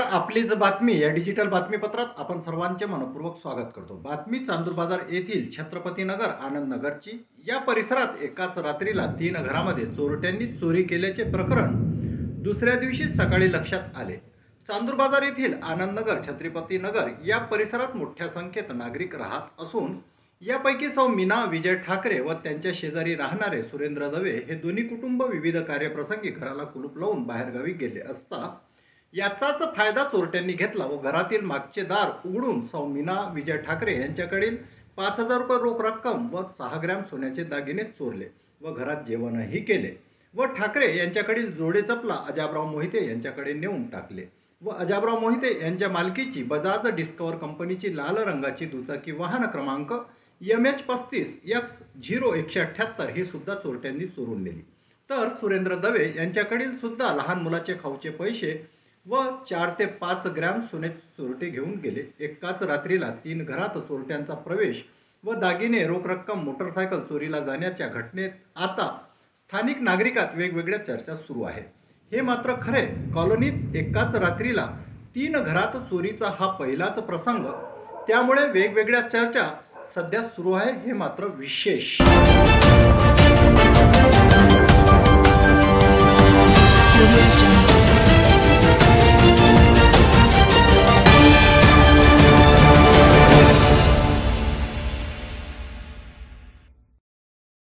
आपलीच बातमी या डिजिटल बातमीपत्रात आपण सर्वांचे मनपूर्वक स्वागत करतो. बातमी चांदूर बाजार येथील छत्रपती नगर आनंद नगरची या परिसरात एकाच रात्रीला तीन घरामध्ये चोरट्यांनी चोरी केल्याचे प्रकरण दुसऱ्या दिवशी सकाळी लक्षात आले. चांदूर बाजार येथील आनंद नगर छत्रपती नगर या परिसरात मोठ्या संख्येत नागरिक राहत असून यापैकी सौ मीना विजय ठाकरे व त्यांच्या शेजारी राहणारे सुरेंद्र दवे हे दोन्ही कुटुंब विविध कार्यप्रसंगी घराला कुलूप लावून बाहेरगावी गेले असता याचाच फायदा चोरट्यांनी घेतला व घरातील मागचे दार उघडून सौ मीना विजय ठाकरे यांच्याकडील पाच हजार रुपये रोख रक्कम व सहा ग्रॅम सोन्याचे दागिने चोरले व घरात जेवणही केले व ठाकरे यांच्याकडील जोडे चपला अजाबराव मोहिते यांच्याकडे नेऊन टाकले व अजाबराव मोहिते यांच्या मालकीची बजाज डिस्कवर कंपनीची लाल रंगाची दुचाकी वाहन क्रमांक एम एच पस्तीस एक्स झिरो एकशे अठ्ठ्याहत्तर ही सुद्धा चोरट्यांनी चोरून नेली. तर सुरेंद्र दवे यांच्याकडील सुद्धा लहान मुलाचे खाऊचे पैसे व चार ते पाच ग्रॅम सोने चोरटे घेऊन गेले. एकाच रात्रीला तीन घरात चोरट्यांचा प्रवेश व दागिने रोख रक्कम मोटरसायकल चोरीला जाण्याच्या घटनेत आता स्थानिक नागरिकात वेगवेगळ्या चर्चा सुरू आहेत हे मात्र खरे. कॉलनीत एकाच रात्रीला तीन घरात चोरीचा हा पहिलाच प्रसंग. त्यामुळे वेगवेगळ्या चर्चा सध्या सुरू आहे. हे मात्र विशेष.